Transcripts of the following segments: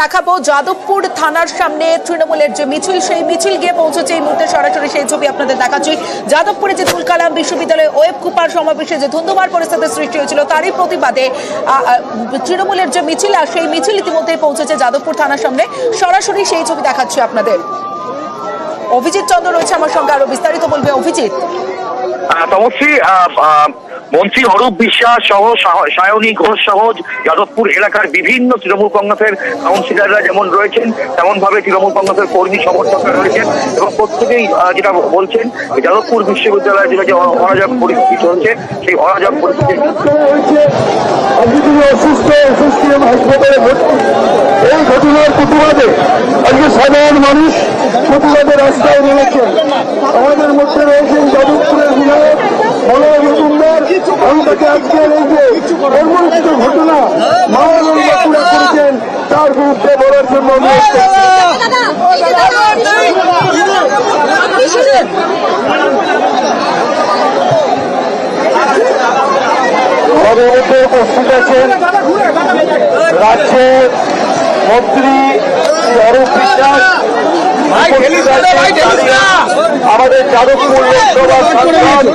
দেখাবো। যাদবপুর থানার সামনে তৃণমূলের যে মিছিল, সেই মিছিল গিয়ে পৌঁছেছে। এই মুহূর্তে সরাসরি সেই ছবি আপনাদের দেখাচ্ছি। যাদবপুরে যে তুলকালাম বিশ্ববিদ্যালয়ে ওয়েব কুপার সমাবেশে যে ধুন্ধুমার পরিস্থিতির সৃষ্টি হয়েছিল, তারই প্রতিবাদে তৃণমূলের যে মিছিল, আর সেই মিছিল ইতিমধ্যে পৌঁছেছে যাদবপুর থানার সামনে। সরাসরি সেই ছবি দেখাচ্ছি আপনাদের। অভিজিৎ চন্দ্র রয়েছে আমার সঙ্গে, আরও বিস্তারিত বলবে অভিজিৎ। তমশ্রী মন্ত্রী অরূপ বিশ্বাস সহ সায়নী ঘোষ সহ যাদবপুর এলাকার বিভিন্ন তৃণমূল কংগ্রেসের কাউন্সিলররা যেমন রয়েছেন তেমন ভাবে তৃণমূল কংগ্রেসের কর্মী সমর্থকরা রয়েছেন এবং প্রত্যেকেই যেটা বলছেন যাদবপুর বিশ্ববিদ্যালয়ে যেটা যে অরাজক পরিস্থিতি চলছে, সেই অরাজক পরিস্থিতি অসুস্থ এই ঘটনার প্রতিবাদে সাধারণ মানুষ প্রতিবাদে রাস্তায় নেমেছেন। আমাদের মধ্যে রয়েছেন যাদবপুরের বিধায়ক আমাদের মধ্যে উপস্থিত আছেন রাজ্যের মন্ত্রী অরূপ বিশ্বাস আমাদের যাদবপুর লোকসভা সাংসদ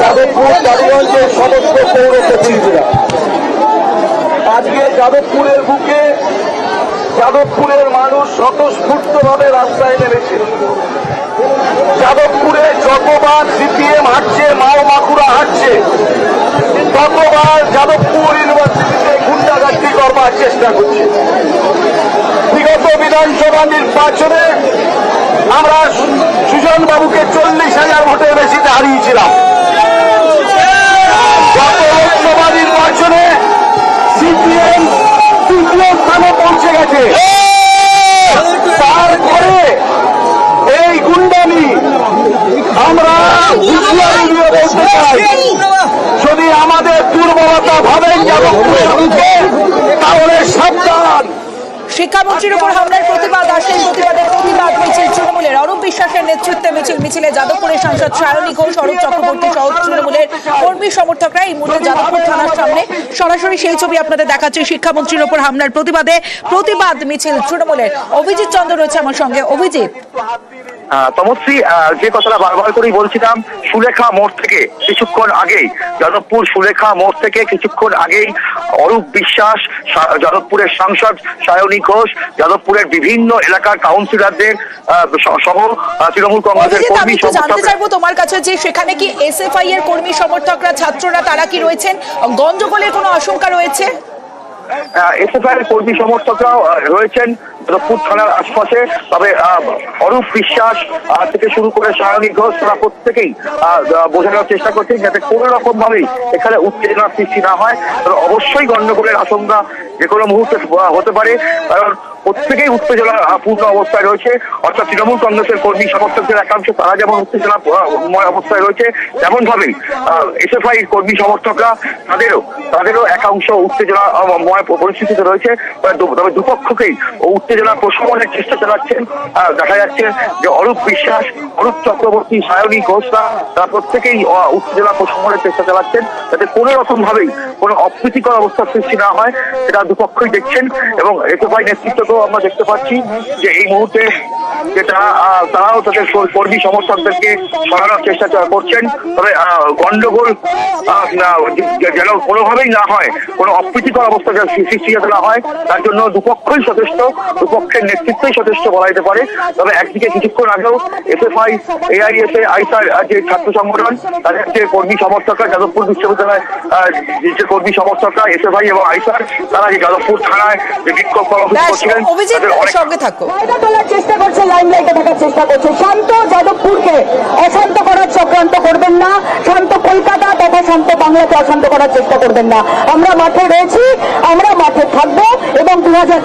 যাদবপুর টালিগঞ্জের সমস্ত পৌর প্রতিনিধিরা আজকে যাদবপুরের বুকে যাদবপুরের মানুষ স্বতঃস্ফূর্তভাবে রাস্তায় নেমেছে যাদবপুরে যতবার সিপিএম হাঁটছে মাও মাকুরা হাঁটছে ততবার যাদবপুর ইউনিভার্সিটিতে গুন্ডাগার্তি করবার চেষ্টা করছে। বিগত বিধানসভা নির্বাচনে আমরা সুজন বাবুকে চল্লিশ হাজার ভোটের বেশিতে হারিয়েছিলাম। দুর্বলতা ভাবেন তাহলে সাবধান। শিক্ষামন্ত্রীর উপর হামলার প্রতিবাদ আর সেই প্রতিবাদে, মিছিল তৃণমূলের। অরূপ বিশ্বাসের নেতৃত্বে মিছিল, মিছিলে যাদবপুরের সাংসদ সায়নী ঘোষ, অরূপ চক্রবর্তী সহ তৃণমূলের কর্মী সমর্থকরা এই মুহূর্তে যাদবপুর থানার সামনে। সরাসরি সেই ছবি আপনাদের দেখাচ্ছি, শিক্ষামন্ত্রীর উপর হামলার প্রতিবাদে প্রতিবাদ মিছিল তৃণমূলের। অভিজিৎ চন্দ্র রয়েছে আমার সঙ্গে। অভিজিৎ। তমশ্রী যে কথাটা বারবার করেই বলছিলাম সুলেখা মোড় থেকে কিছুক্ষণ আগেই যাদবপুর সুলেখা মোড় থেকে কিছুক্ষণ আগেই অরূপ বিশ্বাস যাদবপুরের সাংসদ সায়নী ঘোষ যাদবপুরের বিভিন্ন এলাকার কাউন্সিলরদের সহ তৃণমূল কংগ্রেসের কর্মী জানতে চাইব তোমার কাছে যে সেখানে কি এসএফআই এর কর্মী সমর্থকরা ছাত্ররা তারা কি রয়েছেন? গন্ডগোলের কোনো আশঙ্কা রয়েছে? এসএফআই এর কর্মী সমর্থকরাও রয়েছেন। যাদবপুর থানার আশপাশে। তবে অরূপ বিশ্বাস থেকে শুরু করে সায়নী ঘোষ, তারা প্রত্যেকেই বোঝানোর চেষ্টা করছেন যাতে কোনো রকম ভাবেই এখানে উত্তেজনার সৃষ্টি না হয়। অবশ্যই গণ্ডগোলের আশঙ্কা যে কোনো মুহূর্তে হতে পারে। কারণ প্রত্যেকেই উত্তেজনা পূর্ণ অবস্থায় রয়েছে। অর্থাৎ তৃণমূল কংগ্রেসের কর্মী সমর্থকদের একাংশ, তারা যেমন উত্তেজনা ময় অবস্থায় রয়েছে তেমন ভাবেই এসএফআই কর্মী সমর্থকরা, তাদেরও তাদেরও একাংশ উত্তেজনা ময় পরিস্থিতিতে রয়েছে। তবে দুপক্ষকেই উত্তেজনা প্রশমনের চেষ্টা চালাচ্ছেন। দেখা যাচ্ছে যে অরূপ বিশ্বাস, অরূপ চক্রবর্তী, সায়নী ঘোষরা, তারা প্রত্যেকেই উত্তেজনা প্রশমনের চেষ্টা চালাচ্ছেন। যাতে কোনো রকম ভাবেই কোনো অপ্রীতিকর অবস্থার সৃষ্টি না হয়, সেটা দুপক্ষই দেখছেন এবং এসএফআই নেতৃত্বকেও আমরা দেখতে পাচ্ছি যে এই মুহূর্তে যে তারা আহ, তারাও তাদের কর- কর্মী সমর্থকদেরকে সরানোর চেষ্টা করছেন। তবে গন্ডগোল যেন কোনোভাবেই না হয় কোনো অপ্রীতিকর অবস্থা যেন সৃষ্টি যাতে না হয় তার জন্য দুপক্ষই সচেষ্ট দুপক্ষের নেতৃত্বই সচেষ্ট বলা যেতে পারে। তবে একদিকে কিছুক্ষণ আগেও এসএফআই এআইএসএ আইসার যে ছাত্র সংগঠন তাদের যে কর্মী সমর্থকরা যাদবপুর বিশ্ববিদ্যালয় যে কর্মী সমর্থকরা এসএফআই এবং আইসার তারা যে যাদবপুর থানায় যে বিক্ষোভ কর্মসূচি করছিলেন তাদের অনেক সঙ্গে থাকো। চেষ্টা করছে লাইমলাইটে থাকার চেষ্টা করছে। শান্ত যাদবপুরকে অশান্ত করার চক্রান্ত করবেন না। শান্ত কলকাতা তথা শান্ত বাংলাকে অশান্ত করার চেষ্টা করবেন না। আমরা মাঠে রয়েছি, আমরা মাঠে থাকব এবং দু হাজার